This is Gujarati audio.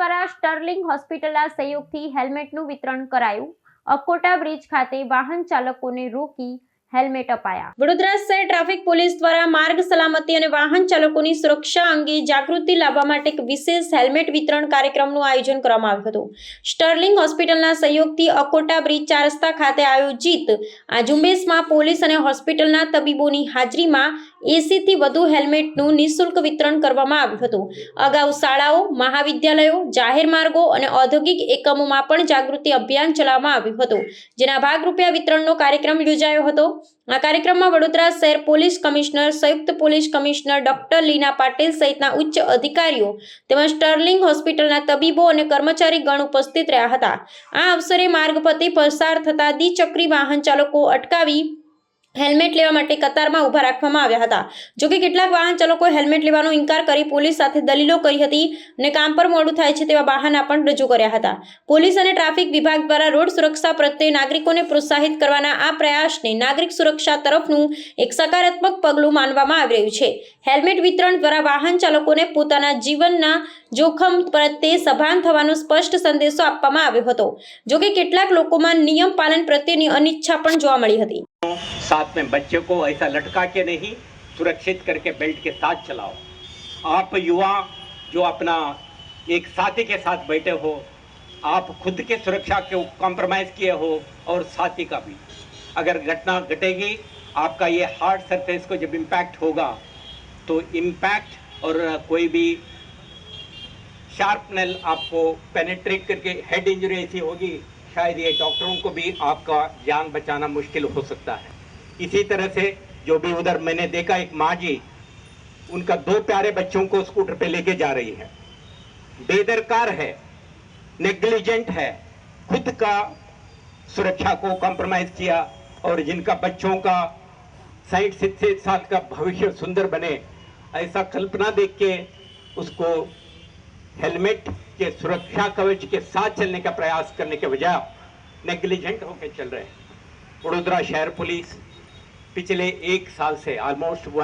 દ્વારા સ્ટર્લિંગ હોસ્પિટલના સહયોગથી હેલ્મેટનું વિતરણ કરાયું. અકોટા બ્રિજ ખાતે વાહન ચાલકોને રોકી હેલ્મેટ અપાયા. વડોદરા શહેર ટ્રાફિક પોલીસ દ્વારા માર્ગ સલામતી અને વાહન ચાલકોની સુરક્ષા અંગે જાગૃતિ લાવવા માટે એક વિશેષ હેલ્મેટ વિતરણ કાર્યક્રમનું આયોજન કરવામાં આવ્યું હતું. સ્ટર્લિંગ હોસ્પિટલના સહયોગથી અકોટા બ્રિજ ચાર રસ્તા ખાતે આયોજિત આ ઝુંબેશમાં પોલીસ અને હોસ્પિટલના તબીબોની હાજરીમાં એસીથી વધુ હેલ્મેટનું નિઃશુલ્ક વિતરણ કરવામાં આવ્યું હતું. અગાઉ શાળાઓ, મહાવિદ્યાલયો, જાહેર માર્ગો અને ઔદ્યોગિક એકમોમાં પણ જાગૃતિ અભિયાન ચલાવવામાં આવ્યું હતું. જેના ભાગરૂપે આ વિતરણનો કાર્યક્રમ યોજાયો હતો. આ કાર્યક્રમમાં વડોદરા શહેર પોલીસ કમિશનર, સંયુક્ત police commissioner doctor Leena Patil સહિતના ઉચ્ચ અધિકારીઓ તેમજ સ્ટર્લિંગ હોસ્પિટલના તબીબો અને કર્મચારી ગણ ઉપસ્થિત રહ્યા હતા. આ અવસરે માર્ગ પરથી પસાર થતા દ્વિચક્રી વાહન ચાલકો અટકાવી હેલ્મેટ લેવા માટે કતારમાં ઊભા રાખવામાં આવ્યા હતા. જોકે કેટલાક વાહન ચાલકોએ હેલ્મેટ લેવાનો ઇનકાર કરી પોલીસ સાથે દલીલો કરી હતી અને કામ પર મોડું થાય છે તેવા બહાના પણ રજૂ કર્યા હતા. પોલીસ અને ટ્રાફિક વિભાગ દ્વારા રોડ સુરક્ષા પ્રત્યે નાગરિકોને પ્રોત્સાહિત કરવાના આ પ્રયાસને નાગરિક સુરક્ષા તરફનું એક સકારાત્મક પગલું માનવામાં આવી રહ્યું છે. હેલ્મેટ વિતરણ દ્વારા વાહન ચાલકોને પોતાના જીવનના જોખમ પ્રત્યે સભાન થવાનો સ્પષ્ટ સંદેશો આપવામાં આવ્યો હતો. જોકે કેટલાક લોકોમાં નિયમ પાલન પ્રત્યેની અનિચ્છા પણ જોવા મળી હતી. साथ में बच्चे को ऐसा लटका के नहीं, सुरक्षित करके बेल्ट के साथ चलाओ। आप युवा जो अपना एक साथी के साथ बैठे हो, आप खुद के सुरक्षा के कॉम्प्रोमाइज किए हो और साथी का भी। अगर घटना घटेगी, आपका ये हार्ड सरफेस को जब इम्पैक्ट होगा तो इम्पैक्ट और कोई भी शार्प नेल आपको पेनेट्रेट करके हेड इंजरी ऐसी होगी, शायद ये डॉक्टरों को भी आपका जान बचाना मुश्किल हो सकता है। इसी तरह से जो भी उधर मैंने देखा, एक माँ जी, उनका दो प्यारे बच्चों को स्कूटर पे लेके जा रही है। बेदरकार है नेग्लिजेंट है, खुद का सुरक्षा को कॉम्प्रोमाइज किया और जिनका बच्चों का साइड से साथ का भविष्य सुंदर बने, ऐसा कल्पना देख के उसको हेलमेट के सुरक्षा कवच के साथ चलने का प्रयास करने के बजाय नेग्लिजेंट होकर चल रहे हैं। वडोदरा शहर पुलिस पिछले एक साल से ऑलमोस्ट वन